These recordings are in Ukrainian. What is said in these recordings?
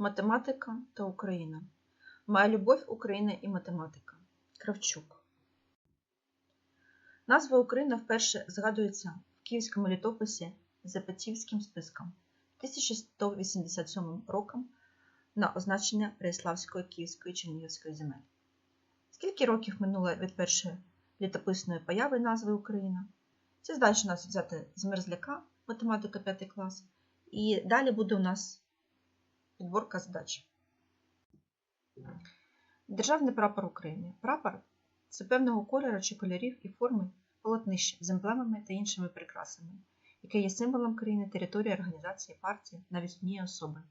Математика та Україна. Моя любов Україна і математика. Кравчук. Назва Україна вперше згадується в київському літописі Запатівським списком 1187 роком на означення Переяславської Київської Чернігівської земель. Скільки років минуло від першої літописної появи назви Україна? Це задача у нас взяти з мерзляка, математика 5 клас. І далі буде у нас підборка задач. Державний прапор України. Прапор це певного кольору чи кольорів і форми полотнище з емблемами та іншими прикрасами, яке є символом країни, території, організації, партії, навіть однієї особи.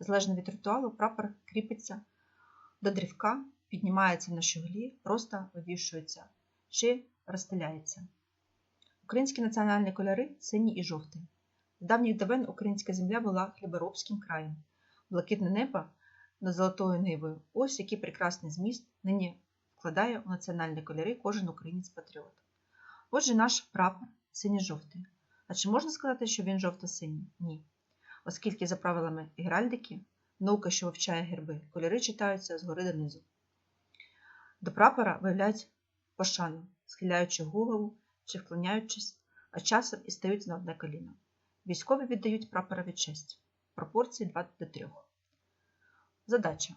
Залежно від ритуалу, прапор кріпиться до дрівка, піднімається на щоглі, просто вивішується чи розстеляється. Українські національні кольори синій і жовтий. З давніх давен українська земля була хліборобським краєм. Блакитне небо над золотою нивою. Ось який прекрасний зміст нині вкладає у національні кольори кожен українець-патріот. Отже, наш прапор синьо-жовтий. А чи можна сказати, що він жовто-синій? Ні. Оскільки, за правилами геральдики, наука, що вивчає герби, кольори читаються згори донизу. До прапора виявляють пошану, схиляючи голову чи вклоняючись, а часом і стають на одне коліно. Військові віддають прапорові честь. Пропорції 2 до 3. Задача.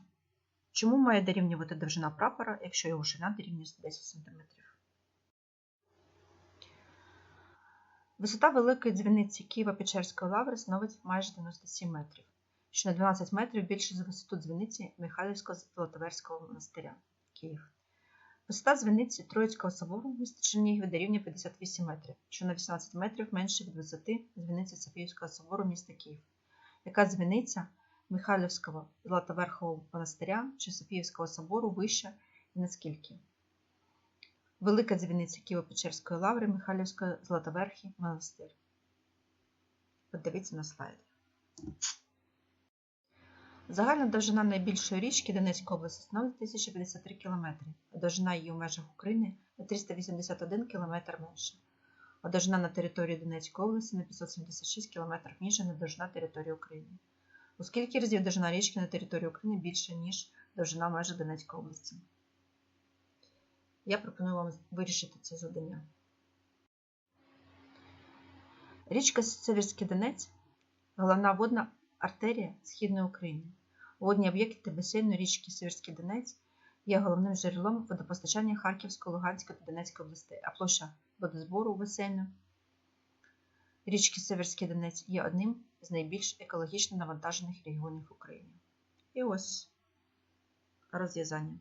Чому має дорівнювати довжина прапора, якщо його ширина дорівнює 110 см? Висота великої дзвіниці Києва-Печерської лаври становить майже 97 метрів, що на 12 метрів більше за висоту дзвіниці Михайлівського Золотоверського монастиря Київ. Висота дзвіниці Троїцького собору міста Чернігів дорівнює 58 метрів, що на 18 метрів менше від висоти дзвіниці Софіївського собору міста Київ. Яка дзвіниця Михайлівського Золотоверхового монастиря чи Софіївського собору вища і наскільки? Велика дзвіниця Києво-Печерської лаври Михайлівської Золотоверхий монастир. Подивіться на слайд. Загальна довжина найбільшої річки Донецької області становить 1053 км, а довжина її у межах України на 381 км менше. А на території Донецької області на 576 км на довжина території України. У скільки разів довжина річки на території України більше, ніж довжина межі Донецької області? Я пропоную вам вирішити це завдання. Річка Северський Донець головна водна артерія Східної України. Водні об'єкти басейну річки Сіверський Донець є головним джерелом водопостачання Харківської, Луганської та Донецької областей, а площа водозбору басейну річки Северський Донець є одним з найбільш екологічно навантажених регіонів України. І ось розв'язання.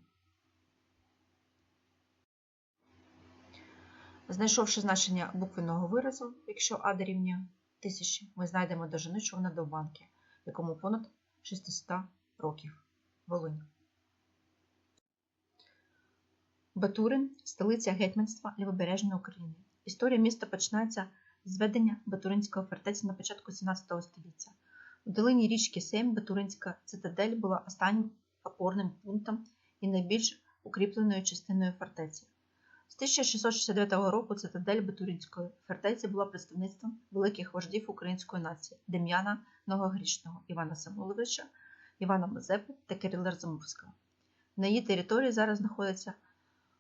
Знайшовши значення буквеного виразу, якщо А дорівнює 1000, ми знайдемо довжину човна довбанки, якому понад 600 років. Волинь. Батурин столиця гетьманства Лівобережної України. Історія міста починається з зведення Батуринської фортеці на початку 17 століття. У долині річки Сейм Батуринська цитадель була останнім опорним пунктом і найбільш укріпленою частиною фортеці. З 1669 року цитадель Батуринської фортеці була представництвом великих вождів української нації Дем'яна Многогрішного, Івана Самуловича, Івана Мазепи та Кирила Розумовського. На її території зараз знаходяться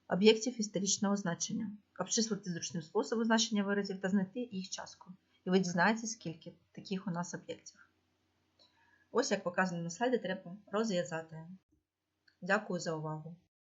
об'єктів історичного значення, обчислити зручним способом значення виразів та знайти їх частку. І ви дізнаєтеся, скільки таких у нас об'єктів. Ось як показано на слайді, треба розв'язати. Дякую за увагу!